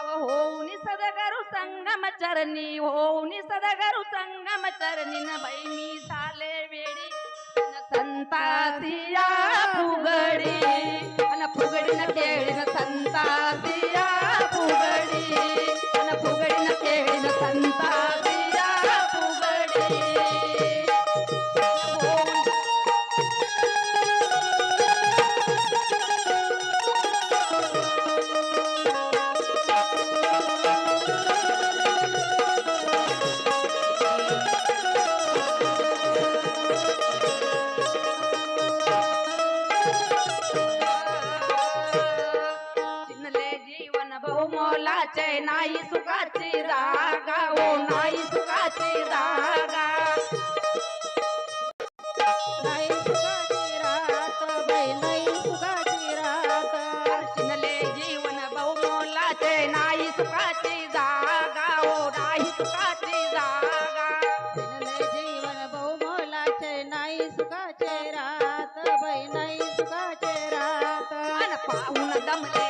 ಅವ ಹೋನಿ ಸದಗರು ಸಂಗಮ ಚರಣಿ ಹೋನಿ ಸದಗರು ಸಂಗಮ ಚರಣಿನ ಬೈಮಿ ಸಾಲೆ ಬೇಡಿ ಸಂತಾಸಿಯ ಪುಗಡಿ नाही सुखाची जागा ओ नाही सुखाची जागा. नाही सुखाची रात बाई नाही सुखाची रात. जीवन बहुमोलाचे नाही सुखाची जागा ओ नाही सुखाची जागा. जीवन बहुमोलाचे नाही सुखाचे रात बाई नाही सुखाचे रात. पाहून दमले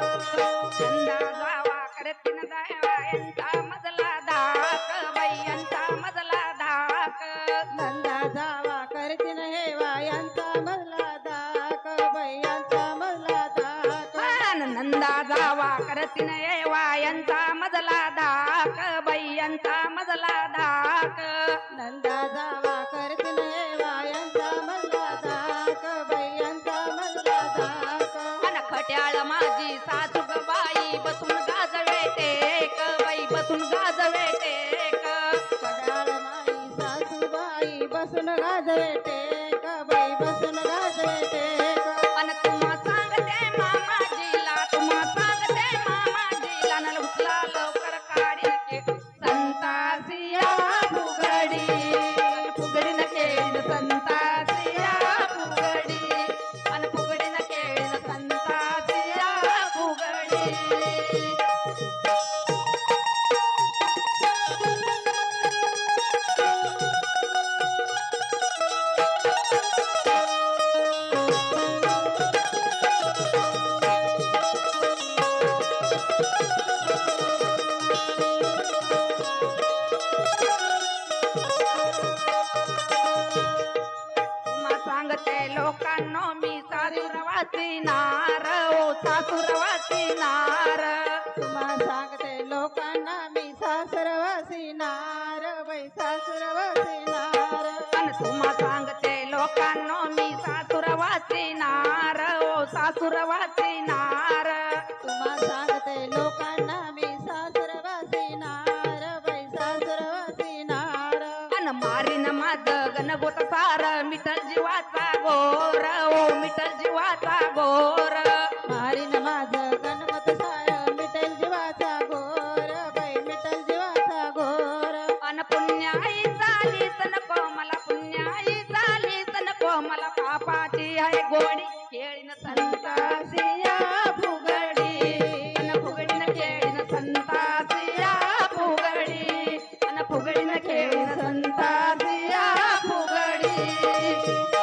चंदा जावा करतीन जावा यांचा मजला धाक बाई यांचा मजला धाक. नंदा जावा करतीन हेवा यांचा मजला दाक बाई यांचा मजला नंदा जावा करतीन येवा यांचा मजला धाक बाई यांचा मजला सुन गाजवे सांगते लोकांनो मी सासुरवासी नार ओ सासुरवासी नार. तुम्हा सांगते लोकांना मी सासरवासी नार बाई सासरवासी नार. अन तुम्हा सांगते लोकांनो मी सासुरवासी नार ओ सासुरवासी जीवाचा गोर. मारीन माझं गणपत सार. मिटेल जीवाचा गोर. बाई मिटेल जीवाचा गोर. अन पुण्याई झाली नको मला पुण्याई झाली नको मला. पापाची आहे गोडी खेळीन संतासिया फुगडी. अन फुगडीन खेळीन संतासिया फुगडी. अन फुगडीन खेळीन संतासिया फुगडी.